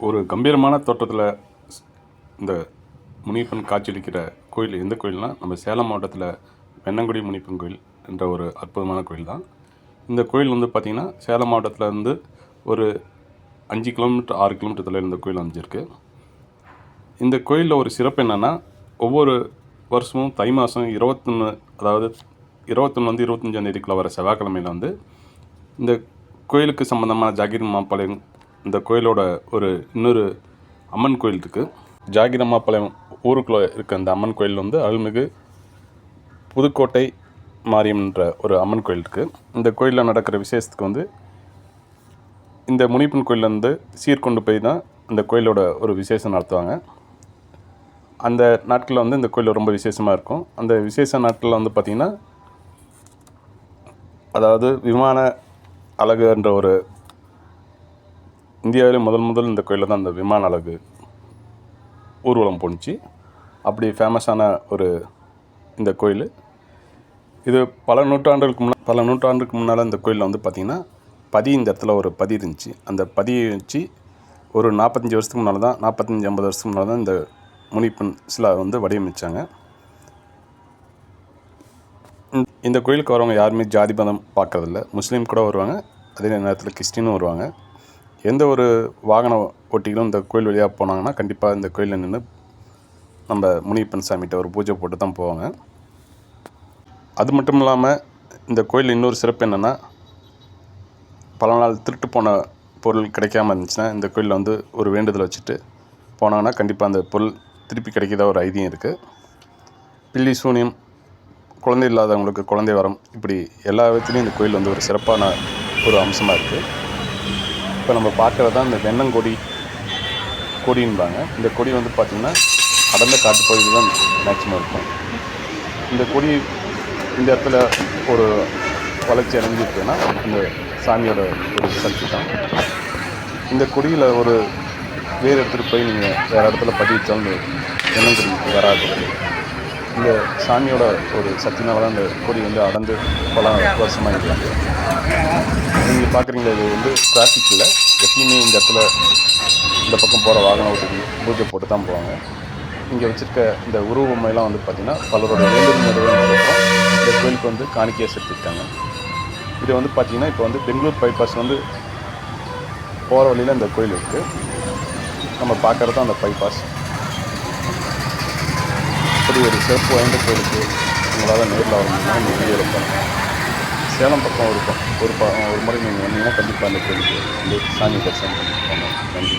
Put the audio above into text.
ஒரு கம்பீரமான தோற்றத்தில் இந்த முனியப்பன் காட்சியளிக்கிற கோயில் எந்த கோயில்னால் நம்ம சேலம் மாவட்டத்தில் வெண்ணங்குடி முனியப்பன் கோயில் என்ற ஒரு அற்புதமான கோயில் தான் இந்த கோயில் வந்து பார்த்திங்கன்னா சேலம் மாவட்டத்தில் இருந்து ஒரு அஞ்சு கிலோமீட்டர் ஆறு கிலோமீட்டர் தொலைவில் இந்த கோயில் அமைஞ்சிருக்கு. இந்த கோயிலில் ஒரு சிறப்பு என்னென்னா ஒவ்வொரு வருஷமும் தை மாதம் இருபத்தொன்று அதாவது இருபத்தொன்னுலேருந்து வந்து இருபத்தஞ்சாந்தேதிக்குள்ளே வர செவ்வாய்க்கிழமையில் வந்து இந்த கோயிலுக்கு சம்மந்தமான ஜாகிர் மாப்பாளையம் இந்த கோயிலோட ஒரு இன்னொரு அம்மன் கோயில் இருக்குது ஜாகிரம்மாப்பாளையம் ஊருக்குள்ளே இருக்க அந்த அம்மன் கோயில் வந்து அருள்மிகு புதுக்கோட்டை மாரியம்மன்ற ஒரு அம்மன் கோயில் இருக்குது இந்த கோயிலில் நடக்கிற விசேஷத்துக்கு வந்து இந்த முனிப்பன் கோயிலேருந்து சீர்கொண்டு போய் தான் இந்த கோயிலோட ஒரு விசேஷம் நடத்துவாங்க. அந்த நாட்களில் வந்து இந்த கோயில் ரொம்ப விசேஷமாக இருக்கும். அந்த விசேஷ நாட்களில் வந்து பார்த்திங்கன்னா அதாவது விமான அழகு என்ற ஒரு இந்தியாவிலே முதல் முதல் இந்த கோயிலில் தான் இந்த விமான அழகு ஊர்வலம் போணுச்சு. அப்படி ஃபேமஸான ஒரு இந்த கோயில். இது பல நூற்றாண்டுகளுக்கு முன்னா பல நூற்றாண்டுக்கு முன்னால் இந்த கோயிலில் வந்து பார்த்திங்கன்னா பதி இந்த இடத்துல ஒரு பதி இருந்துச்சு. அந்த பதியை வச்சு ஒரு நாற்பத்தஞ்சு வருஷத்துக்கு முன்னால் தான் நாற்பத்தஞ்சு ஐம்பது வருஷத்துக்கு முன்னால் தான் இந்த முனிப்பன் சிலா வந்து வடிவமைச்சாங்க. இந்த- இந்த கோயிலுக்கு வரவங்க யாருமே ஜாதி மதம் பார்க்கறதில்ல. முஸ்லீம் கூட வருவாங்க அதே நேரத்தில் கிறிஸ்டினும் வருவாங்க. எந்த ஒரு வாகன ஓட்டிகளும் இந்த கோயில் வழியாக போனாங்கன்னா கண்டிப்பாக இந்த கோயிலில் நின்று நம்ம முனியப்பன் சாமிகிட்ட ஒரு பூஜை போட்டு தான் போவாங்க. அது மட்டும் இல்லாமல் இந்த கோயில் இன்னொரு சிறப்பு என்னென்னா பல நாள் திருட்டு போன பொருள் கிடைக்காம இருந்துச்சுன்னா இந்த கோயிலில் வந்து ஒரு வேண்டுதல் வச்சுட்டு போனாங்கன்னா கண்டிப்பாக அந்த பொருள் திருப்பி கிடைக்கிறதா ஒரு ஐதியம் இருக்குது பில்லி சூனியம் குழந்தை இல்லாதவங்களுக்கு குழந்தை வரம் இப்படி எல்லா விதத்துலேயும் இந்த கோயில் வந்து ஒரு சிறப்பான ஒரு அம்சமாக இருக்குது இப்போ நம்ம பார்க்குறது தான் இந்த வெண்ணங்கொடி கொடின்பாங்க. இந்த கொடி வந்து பார்த்திங்கன்னா அடர்ந்த காட்டுப்பகுதியில் தான் மேக்ஸிமம் இருக்கும். இந்த கொடி இந்த இடத்துல ஒரு வளர்ச்சி அடைஞ்சிருக்குன்னா இந்த சாமியோட ஒரு சக்தி தான். இந்த கொடியில் ஒரு வேறு எடுத்துகிட்டு போய் நீங்கள் வேறு இடத்துல பதிவிச்சாலும் வச்சாலும் வெண்ணங்கொடி வராது. இந்த சாமியோட ஒரு சக்தினால தான் இந்த கொடி வந்து அடர்ந்து பல வருஷமாக இருக்காங்க பார்க்குறீங்களா இது வந்து டிராஃபிக் இல்லை எப்பயுமே இந்த இடத்துல இந்த பக்கம் போகிற வாகன ஓட்டிகள் பூஜை போட்டு தான் போவாங்க. இங்கே வச்சுருக்க இந்த உருவமையெல்லாம் வந்து பார்த்திங்கன்னா பலரோட வேண்டுதல் நிறைவேறதுக்கப்புறம் இந்த கோயிலுக்கு வந்து காணிக்கையாக செலுத்திருக்காங்க. இது வந்து பார்த்திங்கன்னா இப்போ வந்து பெங்களூர் பைபாஸ் வந்து போகிற வழியில் இந்த கோயில் இருக்குது நம்ம பார்க்குறது தான் அந்த பைபாஸ் இப்படி ஒரு சிறப்பு வாய்ந்த கோயிலுக்கு உங்களால் நேரில் வரணும்னா முடியும்னா இந்த வீடியோவில் பாருங்கள் சேலம் பக்கம் இருக்கும். ஒரு ப ஒரு முறை நீங்கள் வந்தீங்கன்னா கண்டிப்பாக அந்த கோயிலுக்கு வந்து சாமி தரிசனம் பண்ணிட்டு போங்க நன்றி.